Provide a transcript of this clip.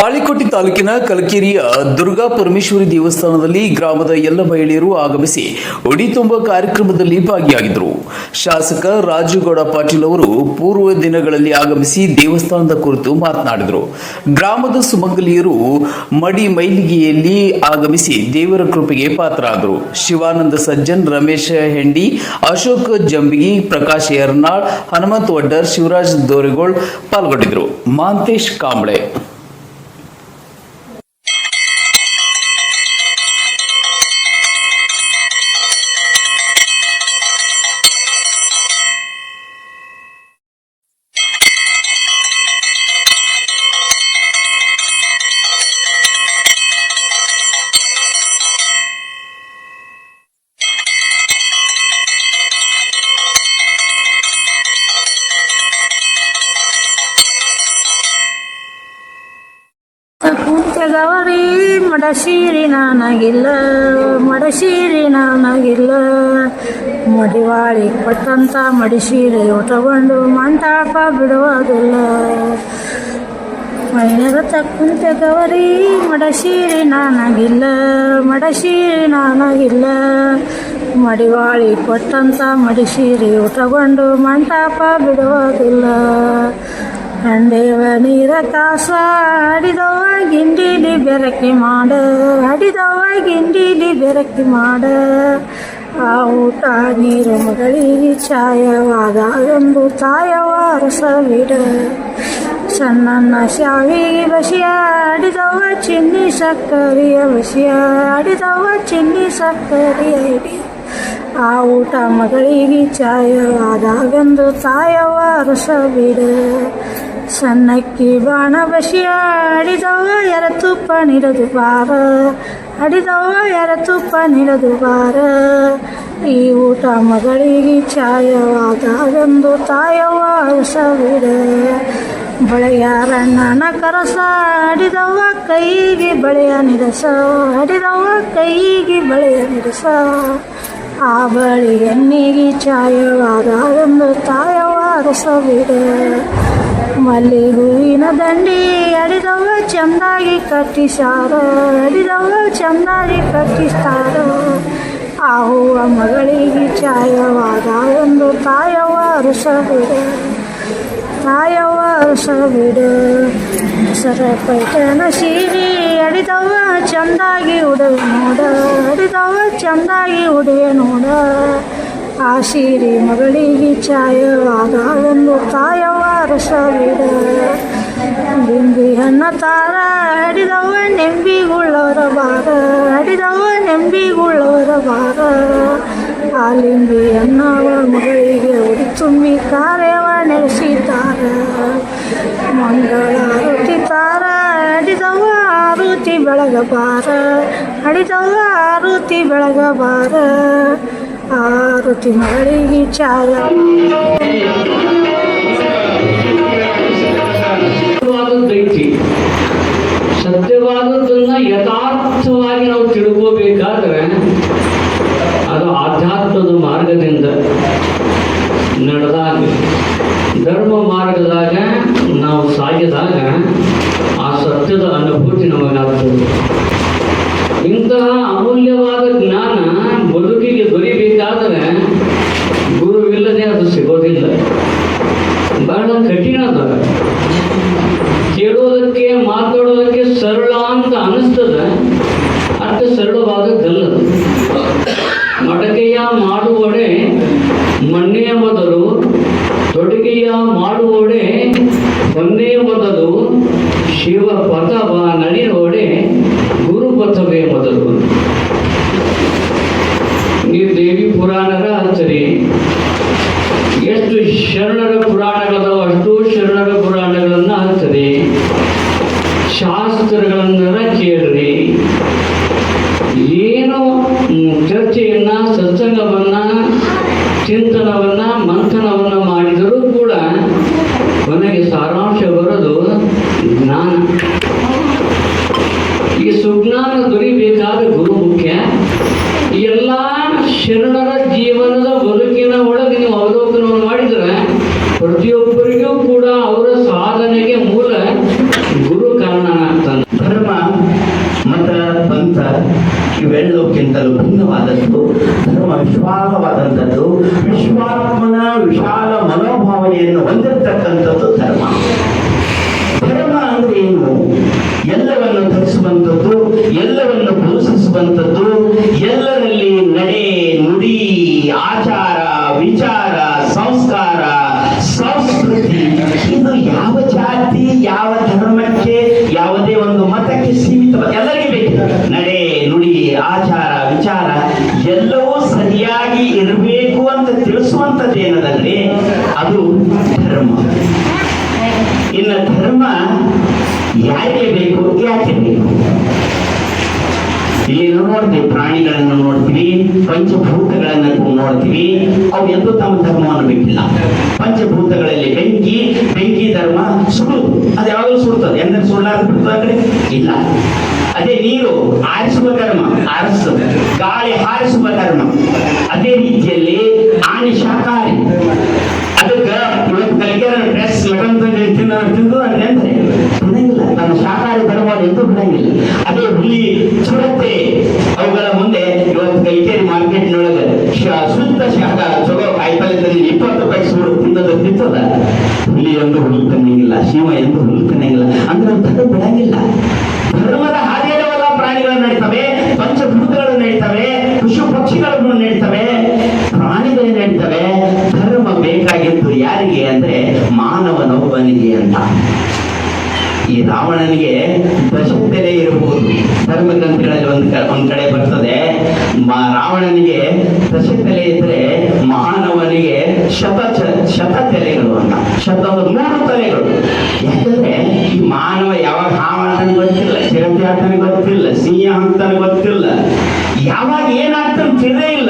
ತಾಳಿಕೋಟೆ ತಾಲೂಕಿನ ಕಲಕೇರಿಯ ದುರ್ಗಾ ಪರಮೇಶ್ವರಿ ದೇವಸ್ಥಾನದಲ್ಲಿ ಗ್ರಾಮದ ಎಲ್ಲ ಮಹಿಳೆಯರು ಆಗಮಿಸಿ ಉಡಿ ತುಂಬ ಕಾರ್ಯಕ್ರಮದಲ್ಲಿ ಭಾಗಿಯಾಗಿದ್ದರು. ಶಾಸಕ ರಾಜುಗೌಡ ಪಾಟೀಲ್ ಅವರು ಪೂರ್ವ ದಿನಗಳಲ್ಲಿ ಆಗಮಿಸಿ ದೇವಸ್ಥಾನದ ಕುರಿತು ಮಾತನಾಡಿದರು. ಗ್ರಾಮದ ಸುಮಂಗಲಿಯರು ಮಡಿ ಮೈಲಿಗೆಯಲ್ಲಿ ಆಗಮಿಸಿ ದೇವರ ಕೃಪೆಗೆ ಪಾತ್ರರಾದರು. ಶಿವಾನಂದ ಸಜ್ಜನ್, ರಮೇಶ್ ಹೆಂಡಿ, ಅಶೋಕ್ ಜಂಬಿಗಿ, ಪ್ರಕಾಶ್ ಯರ್ನಾಳ್ ಹನುಮಂತ್ ವಡ್ಡರ್, ಶಿವರಾಜ್ ದೋರೆಗೋಳ್ ಪಾಲ್ಗೊಂಡಿದ್ದರು. ಮಾಂತೇಶ್ ಕಾಂಬ್ಳೆ ಕುಂತೆಗವರಿ ಮಡಶೀರಿ ನಾನಾಗಿಲ್ಲ ಮಡಶೀರಿ ನಾನಾಗಿಲ್ಲ. ಮಡಿವಾಳಿ ಕೊಟ್ಟಂತ ಮಡಿಶೀರಿ ಉಟಗೊಂಡು ಮಂಟಾಪ ಬಿಡುವುದಿಲ್ಲ. ತಕ್ಕಂತ ಗೌರಿ ಮಡಶೀರಿ ನಾನಾಗಿಲ್ಲ ಮಡಶೀರಿ ನಾನಾಗಿಲ್ಲ. ಮಡಿವಾಳಿ ಕೊಟ್ಟಂತ ಮಡಿಶೀರಿ ಉಟಗೊಂಡು ಮಂಟಾಪ ಬಿಡುವುದಿಲ್ಲ. ಹಂಡೆವ ನೀರ ಕಾಸ ಗಿಂಡಿಲಿ ಬೆರಕೆ ಮಾಡ ಅಡಿದವ ಗಿಂಡಿಲಿ ಬೆರಕೆ ಮಾಡ ಆ ಊಟ ನೀರು ಮಗಳಿಗೆ ಛಾಯವಾದಾಗಂದು ತಾಯವ ರಸವಿಡ ಸಣ್ಣನ್ನ ಶಾವಿಗೆ ಬಸಿಯ ಅಡಿದವ ಚಿನ್ನಿ ಸಕ್ಕರೆಯ ಬಸಿಯ ಅಡಿದವ ಚಿನ್ನಿ ಸಕ್ಕರೆಯ ಹಿಡಿ ಆ ಊಟ ಮಗಳಿಗೆ ಛಾಯವಾದಾಗಂದು ತಾಯವ ರಸವಿಡ ಸಣ್ಣಕ್ಕಿ ಬಾಣ ಬಸಿಯ ಅಡಿದವ ಎರ ತುಪ್ಪ ನಿಡದು ಬಾರ ಅಡಿದವ ಎರ ತುಪ್ಪ ನಿಡದು ಬಾರ ಈ ಊಟ ಮಗಳಿಗೆ ಛಾಯವಾದಾಗಂದು ತಾಯವ ರಸವಿಡ ಬಳೆಯಾರಣ್ಣನ ಕರಸ ಅಡಿದವ ಕೈಗೆ ಬಳೆಯ ನಿರಸ. ಅಡಿದವ ಕೈಗೆ ಬಳೆಯ ನಿರಸ. ಆ ಬಳಿ ಎಣ್ಣಿಗೆ ಛಾಯವಾದಾಗಂದು ತಾಯವಾದ ರಸವಿಡ ಮಲ್ಲಿ ಹೂವಿನ ದಂಡಿ ಅಡಿದವ ಚಂದಾಗಿ ಕಟ್ಟಿಸಾರ ಅಡಿದವ ಚಂದಾಗಿ ಕಟ್ಟಿಸ್ತಾರ ಆ ಹೂವ ಮಗಳಿಗೆ ಛಾಯವಾದಾಗಂದು ತಾಯವ ರಸವಿಡ ತಾಯವ ರಸವಿಡ ಸರ ಪೈಟನ ಸೀರೆ ಅಡಿದವ ಚಂದಾಗಿ ಉಡುವೆ ನೋಡ ಅಡಿದವ ಚಂದಾಗಿ ಉಡುವೆ ನೋಡ ಆ ಸೀರೆ ಮಗಳಿಗೆ ಛಾಯವಾದಾಗಂದು ತಾಯವ ರಸವಿಡ ಬಿಂಬಿ ಹಣ್ಣ ತಾರ ಅಡಿದವ ನೆಂಬಿಗುಳ್ಳವರ ಬಾರ ಅಡಿದವ ನೆಂಬಿಗುಳ್ಳವರ ಬಾರ ಆ ಲಿಂಬಿ ಅನ್ನವ ಮಗಳಿಗೆ ಉಡಿ ತುಂಬಿ ಕಾರ್ಯವ ನಡೆಸಿದ್ದಾರ ಮಂಗಳ ಆರುತಿ ತಾರ ಅಡಿದವ ಆರುತಿ ಬೆಳಗಬಾರ ಅಡಿದವ ಆರುತಿ ಬೆಳಗಬಾರ ಆರುತಿ ಮಗಳಿಗೆ ಚಾಲ ಸತ್ಯವಾದದ್ದನ್ನ ಯಥಾರ್ಥವಾಗಿ ನಾವು ತಿಳ್ಕೋಬೇಕಾದ್ರೆ ಅದು ಆಧ್ಯಾತ್ಮದ ಮಾರ್ಗದಿಂದ ನಡೆದಾಗ ಧರ್ಮ ಮಾರ್ಗದಾಗ ನಾವು ಸಾಗಿದಾಗ ಸತ್ಯದ ಅನುಭೂತಿ ನಮಗಾಗ್ತದೆ ಇಂತಹ ಅಮೂಲ್ಯವಾದ ಜ್ಞಾನ ಬದುಕಿಗೆ ದೊರಿಬೇಕಾದರೆ ಗುರುವಿಲ್ಲದೆ ಅದು ಸಿಗೋದಿಲ್ಲ. ಬಹಳ ಕಠಿಣ ಅದ. ಕೇಳೋದಕ್ಕೆ ಮಾತಾಡೋದಕ್ಕೆ ಸರಳ ಶಿವ ಪಥವ ಗುರು ಗುರುಪಥವೇ ಮೊದಲು. ನೀವು ದೇವಿ ಪುರಾಣರ ಹಚ್ಚರಿ ಎಷ್ಟು ಶರಣರ ಪುರಾಣಗಳದಾವ, ಅಷ್ಟು ಶರಣರ ಪುರಾಣಗಳನ್ನು ಹಚ್ಚರಿ ಶಾಸ್ತ್ರಗಳನ್ನ ಕೇಳ್ರಿ. ಏನು ಚರ್ಚೆಯನ್ನ, ಸತ್ಸಂಗವನ್ನ, ಚಿಂತನವನ್ನ ಮಂಥನವನ್ನ ಮಾಡಿದರೂ ಕೂಡ ಕೊನೆಗೆ ಸಾರಾಂಶ ಬರೋದು ಜ್ಞಾನ ಈ ಸುಜ್ಞಾನ ದೊರಿಬೇಕಾದ ಗುರು ಮುಖ್ಯ ಈ ಎಲ್ಲ ಶರಣರ ಜೀವನದ ಬದುಕಿನ ಒಳಗೆ ನೀವು ಅವಲೋಕನವನ್ನು ಮಾಡಿದರೆ ಪ್ರತಿಯೊಬ್ಬರಿಗೂ ಕೂಡ ಅವರ ಸಾಧನೆಗೆ ಮೂಲ ಗುರು ಕಾರಣನಾಗ್ತಾನೆ ಅಂತ ಇವೆಲ್ಲಕ್ಕಿಂತಲೂ ಭಿನ್ನವಾದದ್ದು ಧರ್ಮ ವಿಶಾಲವಾದಂಥದ್ದು ವಿಶ್ವಾತ್ಮನ ವಿಶಾಲ ಮನೋಭಾವನೆಯನ್ನು ಹೊಂದಿರತಕ್ಕಂಥದ್ದು ಧರ್ಮ. ಧರ್ಮ ಅಂದ್ರೆ ಏನು ಎಲ್ಲವನ್ನು ಧರಿಸುವಂಥದ್ದು, ಎಲ್ಲವನ್ನು ಪೋಷಿಸುವಂಥದ್ದು ಧರ್ಮ ಇನ್ನು ಧರ್ಮ ಯಾರಿಗೆ ಬೇಕು, ಯಾಕೆ ಬೇಕು? ಇಲ್ಲಿ ನಾವು ನೋಡ್ತೀವಿ, ಪ್ರಾಣಿಗಳನ್ನು ನೋಡ್ತೀವಿ, ಪಂಚಭೂತಗಳನ್ನು ನೋಡ್ತೀವಿ. ಅವು ಎಂದೂ ತಮ್ಮ ಧರ್ಮವನ್ನು ಬಿಟ್ಟಿಲ್ಲ. ಪಂಚಭೂತಗಳಲ್ಲಿ ಬೆಂಕಿ ಬೆಂಕಿ ಧರ್ಮ ಸುಡುವುದು. ಅದು ಯಾವಾಗಲೂ ಸುಡ್ತದೆ ಎಂದ್ರೆ ಸುಳ್ಳಾದ ಬಿಡ್ತದೆ ಇಲ್ಲ. ಅದೇ ನೀರು ಆರಿಸುವ ಧರ್ಮ ಆರಿಸ್ತದೆ ಗಾಳಿ ಹಾರಿಸುವ ಧರ್ಮ ಅದೇ ರೀತಿಯಲ್ಲಿ ಆನಿಶಾಕಾರಿ. ತಿನ್ನ ತಿಂದು ಬಿಡಂಗಿಲ್ಲ ನನ್ನ ಶಾಕಾಹಾರಿ ಧರ್ಮವನ್ನು ಎಂದೂ ಬಿಡಂಗಿಲ್ಲ. ಅದೇ ಹುಲಿ, ಚಿರತೆ, ಅವುಗಳ ಮುಂದೆ ಇವತ್ತು ಕೈಕೇರಿ ಮಾರ್ಕೆಟ್ನೊಳಗೆ ಶುದ್ಧ ಶಾಖ ಚಲೋ ಕಾಯಿಪಲ್ಯದಲ್ಲಿ ಇಪ್ಪತ್ತು ರೂಪಾಯಿ ಸುಡು ತಿನ್ನೋದು ತಿಂತದ. ಹುಲಿ ಎಂದು ಹುಲ್ಲು ತಿನ್ನಂಗಿಲ್ಲ ಶಿವ ಎಂದು ಹುಲ್ಲು ತಿನ್ನಂಗಿಲ್ಲ ಅಂದ್ರೆ ಧರ್ಮ ಬಿಡಂಗಿಲ್ಲ. ಧರ್ಮದ ಹಾದಿಯಲ್ಲೆಲ್ಲ ಪ್ರಾಣಿಗಳು ನಡೀತವೆ, ಪಂಚಭೂತಗಳು ನಡೀತವೆ, ಪಶು ಪಕ್ಷಿಗಳನ್ನು ನಡೀತವೆ, ಪ್ರಾಣಿಗಳು ನಡೀತವೆ. ಧರ್ಮ ಬೇಕಾಗಿದ್ದು ಯಾರಿಗೆ ಅಂದ್ರೆ ಮಾನವನೊಬ್ಬನಿಗೆ ಅಂತ ಈ ರಾವಣನಿಗೆ ದಶತೆಲೆ ಇರಬಹುದು. ಧರ್ಮ ಗ್ರಂಥಗಳಲ್ಲಿ ಒಂದು ಒಂದ್ ಕಡೆ ಬರ್ತದೆ ರಾವಣನಿಗೆ ದಶತೆಲೆ ಇದ್ರೆ ಮಾನವನಿಗೆ ಶತ ಶತ ತಲೆಗಳು ಅಂತ. ಶತ ಮೂರು ತಲೆಗಳು. ಯಾಕಂದ್ರೆ ಈ ಮಾನವ ಯಾವಾಗ ಅಂತಾನೆ ಗೊತ್ತಿಲ್ಲ, ಚಿರತೆ ಅಂತಾನೆ ಗೊತ್ತಿಲ್ಲ, ಸಿಂಹ ಅಂತಾನೆ ಗೊತ್ತಿಲ್ಲ. ಯಾವಾಗ ಏನಾಗ್ತಾನೆ ತಿಳಿದೇ ಇಲ್ಲ.